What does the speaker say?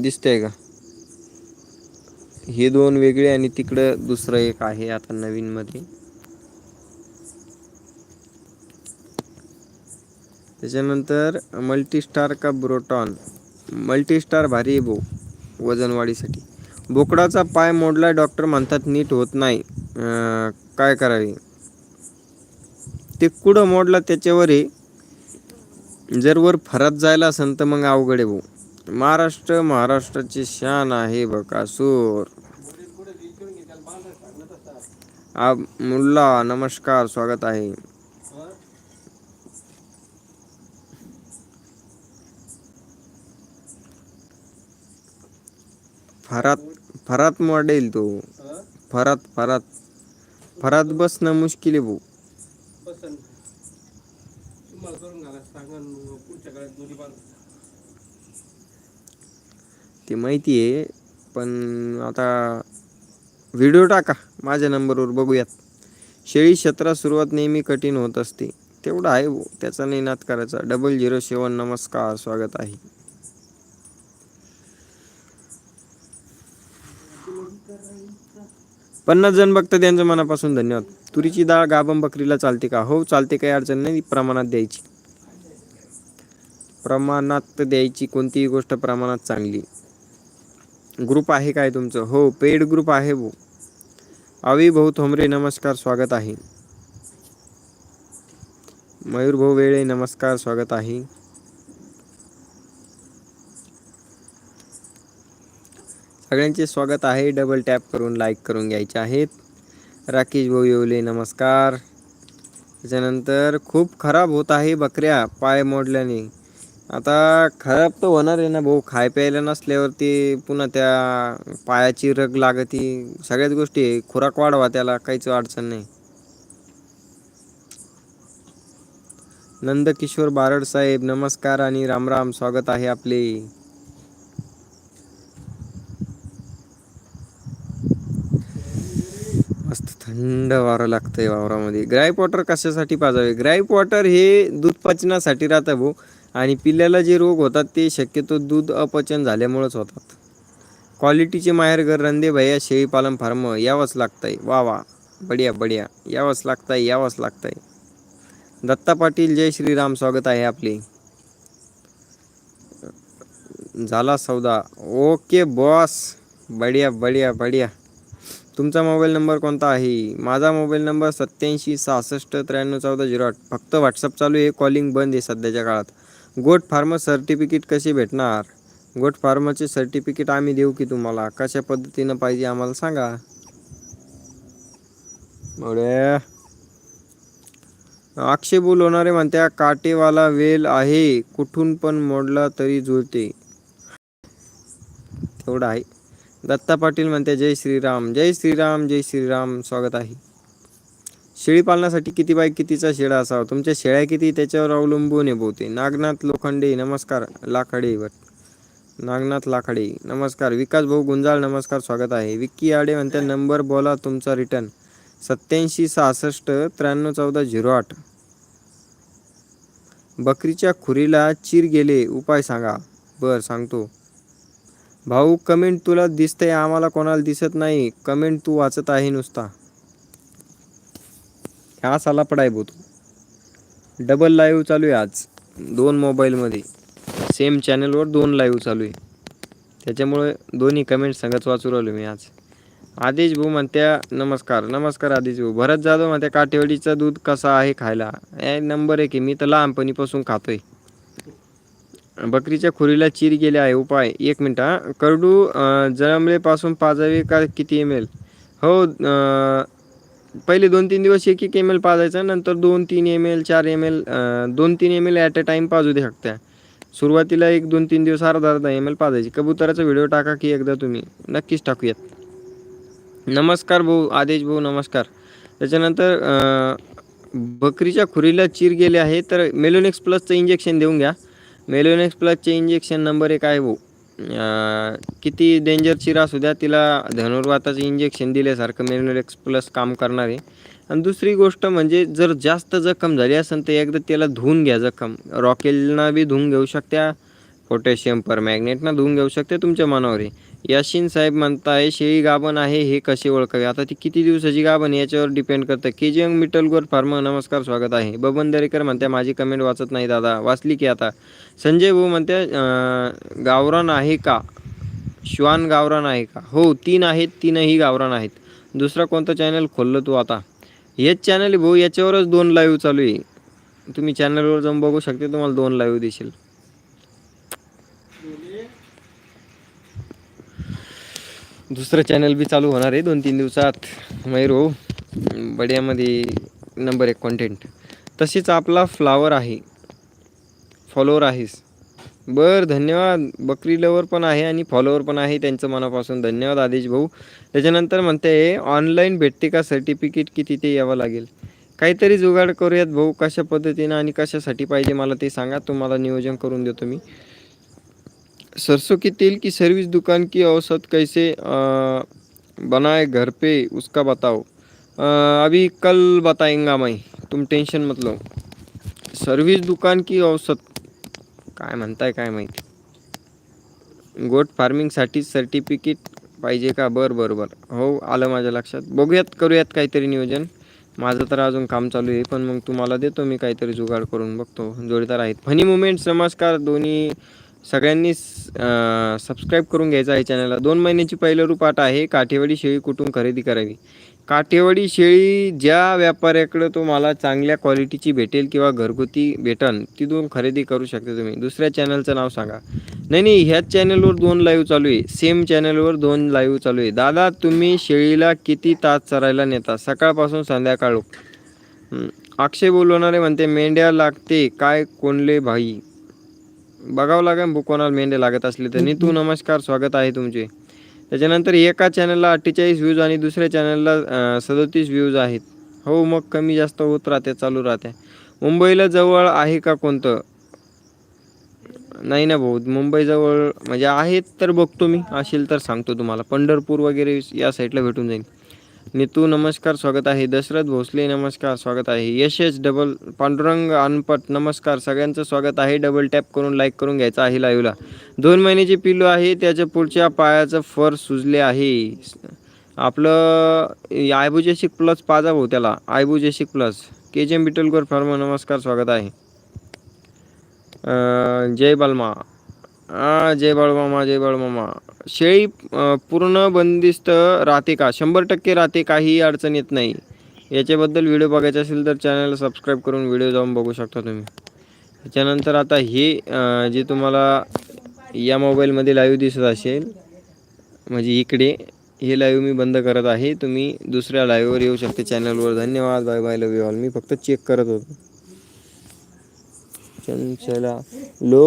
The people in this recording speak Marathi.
दिसतंय का? हे दोन वेगळे आणि तिकडं दुसरं एक आहे आता नवीन मध्ये. त्याच्यानंतर मल्टीस्टार का ब्रोटॉन मल्टीस्टार भारी आहे भाऊ वजनवाढीसाठी. बोकडाचा पाय मोडला डॉक्टर म्हणतात नीट होत नाही. काय करावे? ते कुठं मोडलं त्याच्यावर आहे जर वर फरात जायला असेल तर मग अवघड आहे भाऊ. महाराष्ट्र महाराष्ट्राची शान आहे बकासूर आ मुल्ला नमस्कार स्वागत आहे. फरात फरात मॉडेल तो. फरात फरात. फरात बसणं मुश्किल आहे भाऊ. तुम्हाला करून घाला सांगा पुढच्या काळात दोन्ही बांध ते माहिती आहे पण आता व्हिडिओ टाका माझ्या नंबरवर बघूयात. शेळी क्षेत्रात सुरुवात नेहमी कठीण होत असते. तेवढं आहे भाऊ त्याचा नाही करायचा. डबल झिरो सेवन नमस्कार स्वागत आहे. पन्नास जण बघतात त्यांचं मनापासून धन्यवाद. तुरीची डाळ गाभम बकरीला चालते का? हो चालते काही अडचण नाही. प्रमाणात द्यायची. प्रमाणात द्यायची कोणतीही गोष्ट प्रमाणात चांगली. ग्रुप आहे काय तुमचं? हो पेड ग्रुप आहे भाऊ आवी भाऊ थोंबरे नमस्कार स्वागत आहे. मयूर भाऊ वेळे नमस्कार स्वागत आहे. सगळ्यांचे स्वागत आहे. डबल टॅप करून लाईक करून घ्यायचे आहेत. राकेश भाऊ येवले नमस्कार. त्याच्यानंतर खूप खराब होत आहे बकऱ्या पाय मोडल्याने. आता खराब तर होणार आहे ना भाऊ. खाय प्यायला नसल्यावरती पुन्हा त्या पायाची रग लागती. सगळ्याच गोष्टी आहे. खुराक वाढवा त्याला. काहीच अडचण नाही. नंदकिशोर बारड साहेब नमस्कार आणि रामराम स्वागत आहे आपले. मस्त थंड वारं लागतंय वावरामध्ये. ग्राईप वॉटर कशासाठी पाजावे? ग्राईप वॉटर हे दूध पचनासाठी राहतं भाऊ. आणि पिल्ल्याला जे रोग होतात ते शक्यतो दूध अपचन झाल्यामुळेच होतात. क्वालिटीचे माहेरघर रंदे भैया शेळीपालन फार्म यावंच लागतंय. वा वा. बढिया बढिया. यावंच लागतंय यावंच लागतंय. दत्ता पाटील जय श्रीराम. स्वागत आहे आपले. झाला सौदा. Okay boss. बढिया बढिया बढिया. तुमचा मोबाईल नंबर कोणता आहे? माझा मोबाईल नंबर सत्याऐंशी सहासष्ट त्र्याण्णव चौदा झिरो आठ. फक्त व्हॉट्सअप चालू आहे. कॉलिंग बंद आहे सध्याच्या काळात. गोट फार्म सर्टिफिकेट कसे भेटणार? गोट फार्मचे सर्टिफिकेट आम्ही देऊ की तुम्हाला? कशा पद्धतीनं पाहिजे आम्हाला सांगा. एवढ्या अक्षय बोल होणारे म्हणत्या काटेवाला वेल आहे कुठून पण मोडला तरी जुळते. तेवढं आहे. दत्ता पाटील म्हणते जय श्रीराम जय श्रीराम जय श्रीराम. स्वागत आहे. शेळी पालनासाठी किती बाय कितीचा शेळा असावा? तुमच्या शेळ्या किती? त्याच्यावर अवलंबून आहे बहुते नागनाथ लोखंडे नमस्कार. लाखाडे भट नागनाथ लाखाडे. नमस्कार. विकास भाऊ गुंजाळ नमस्कार. स्वागत आहे. विक्की आडे म्हणते नंबर बोला तुमचा रिटर्न सत्याऐंशी सहासष्ट त्र्याण्णव चौदा झिरो आठ. बकरीच्या खुरीला चीर गेले. उपाय सांगा. बर सांगतो. भाऊ कमेंट तुला दिसतंय आम्हाला कोणाला दिसत नाही. कमेंट तू वाचत आहे नुसता. हा साला पडाय भाऊ तू डबल लाईव्ह चालू आहे आज. दोन मोबाईलमध्ये सेम चॅनलवर दोन लाईव्ह चालू आहे. त्याच्यामुळे दोन्ही कमेंट सांगत वाचू राहिलो मी आज. आदेश भाऊ म्हणत्या नमस्कार. नमस्कार आदेश भाऊ. भरत जाधव म्हणत्या काठेवाडीचं दूध कसा आहे खायला? ए नंबर आहे. की मी तर लहानपणीपासून खातोय. बकरीच्या खुरीला चीर गेले आहे. उपाय. एक मिनिट हां. करडू जळमळेपासून पाजावे का किती एम एल हो पहिले दोन तीन दिवस एक एक एम एल पाजायचा नंतर दोन तीन एम एल चार एम एल दोन तीन M L at a time पाजू दे शकता सुरुवातीला एक दोन तीन दिवस अर्धा अर्धा एम एल पाजायची. कबुतराचा व्हिडिओ टाका की एकदा तुम्ही. नक्कीच टाकूयात. नमस्कार भाऊ आदेश भाऊ नमस्कार. त्याच्यानंतर बकरीच्या खुरीला चीर गेले आहे तर मेलोनेक्स प्लसचं इंजेक्शन देऊन घ्या. मेलोनेक्स प्लसचे इंजेक्शन नंबर एक आहे भाऊ. किती डेंजर चिरा असू द्या तिला धनुर्वाताचं इंजेक्शन दिल्यासारखं मेलोनेक्स प्लस काम करणार आहे. आणि दुसरी गोष्ट म्हणजे जर जास्त जखम झाली असेल तर एकदा त्याला धुवून घ्या जखम. रॉकेलना बी धुवून घेऊ शकत्या पोटॅशियम पर मॅग्नेटना धुवून घेऊ शकते तुमच्या मनावर. आहे याशीन साहेब म्हणताय शेळी गाभण आहे हे कसे ओळखावे? आता ती किती दिवसाची गाभण याच्यावर डिपेंड करतं. के जी एम मिटलगोर फार्म नमस्कार स्वागत आहे. बबन दरेकर म्हणते माझी कमेंट वाचत नाही दादा वाचली की आता. संजय भाऊ म्हणते गावरान आहे का? श्वान गावरान आहे का? हो तीन आहेत तीनही गावरान आहेत. दुसरा कोणतं चॅनल खोललं तू आता? हेच चॅनल आहे भाऊ याच्यावरच दोन लाईव्ह चालू आहे. तुम्ही चॅनलवर जाऊन बघू शकते तुम्हाला दोन लाईव्ह दिसेल. दुसरं चॅनल बी चालू होणार आहे दोन तीन दिवसात. मयूर हो बड्यामध्ये नंबर एक कॉन्टेंट तसेच आपला फ्लावर आहे. फॉलोअर आहेस. बर धन्यवाद. बकरी लवर पण आहे आणि फॉलोवर पण आहे त्यांचं मनापासून धन्यवाद आदेश भाऊ. त्याच्यानंतर म्हणते ऑनलाईन भेटते का सर्टिफिकेट की तिथे यावं लागेल? काहीतरी जुगाड करूयात भाऊ कशा पद्धतीनं आणि कशासाठी पाहिजे मला ते सांगा. तुम्हाला नियोजन करून देतो मी. सरसों के तेल की सर्विस दुकान की औसत कैसे बनाए घर पे उसका बताओ। अभी कल बताएंगा मैं तुम टेंशन मत लो। सर्विस दुकान की औसत काय म्हणताय काय माहिती? गोट फार्मिंगसाठी सर्टिफिकेट पाहिजे का? बरं बरं बरं. हो आलं माझ्या लक्षात. बघूयात करूयात काहीतरी नियोजन. माझं तर अजून काम चालू आहे पण मग तुम्हाला देतो मी काहीतरी जुगाड करून बघतो. जोडीदार आहेत. फनी मुमेंट्स नमस्कार दोन्ही सगळ्यांनी सबस्क्राईब करून घ्यायचं आहे चॅनलला दोन महिन्याची पहिलं रूपाट आहे काठेवाडी शेळी कुठून खरेदी करावी? काठेवाडी शेळी ज्या व्यापाऱ्याकडं तुम्हाला चांगल्या क्वालिटीची भेटेल किंवा घरगुती भेटन तिथून खरेदी करू शकता तुम्ही. दुसऱ्या चॅनलचं नाव सांगा. नाही नाही ह्याच चॅनलवर दोन लाईव्ह चालू आहे. सेम चॅनलवर दोन लाईव्ह चालू आहे. दादा तुम्ही शेळीला किती तास चरायला नेता? सकाळपासून संध्याकाळ. अक्षय बोलवणारे म्हणते मेंढ्या लागते काय कोणले भाई? बघावं लागेल कोणाला मेंढे लागत असले तर. नीतू नमस्कार स्वागत आहे तुमचे. त्याच्यानंतर एका चॅनलला अठ्ठेचाळीस व्ह्यूज आणि दुसऱ्या चॅनलला सदोतीस व्ह्यूज आहेत. हो मग कमी जास्त होत राहते चालू राहते. मुंबईला जवळ आहे का कोणतं? नाही ना भाऊ मुंबईजवळ म्हणजे आहेत तर बघतो मी. असेल तर सांगतो तुम्हाला. पंढरपूर वगैरे या साईडला भेटून जाईल. नितू नमस्कार स्वागत आहे. दशरथ भोसले नमस्कार स्वागत आहे. यश एच डबल पांडुरंग अनपट नमस्कार. सगळ्यांचं स्वागत आहे. डबल टॅप करून लाईक करून घ्यायचं आहे लाईव्हला दोन महिन्याचे पिल्लू आहे. त्याच्या पुढच्या पायाचं फर सुजले आहे. आपलं आयबुजेशिक प्लस पाजा भाऊ त्याला. आयबुजेशिक प्लस के जी एम बिटलगोर फार्म नमस्कार स्वागत आहे. जय बालमा. हा जय बाळूमामा जय बाळूमामा शेळी पूर्ण बंदिस्त राहते का? शंभर टक्के राहते काही अडचण येत नाही. याच्याबद्दल व्हिडिओ बघायचा असेल तर चॅनलला सबस्क्राईब करून व्हिडिओ जाऊन बघू शकता तुम्ही. त्याच्यानंतर आता हे जे तुम्हाला या मोबाईलमध्ये लाईव्ह दिसत असेल म्हणजे इकडे हे लाईव्ह मी बंद करत आहे. तुम्ही दुसऱ्या लाईव्हवर येऊ शकते चॅनलवर. धन्यवाद. Bye bye. Love you all मी फक्त चेक करत होतो. चंचला लो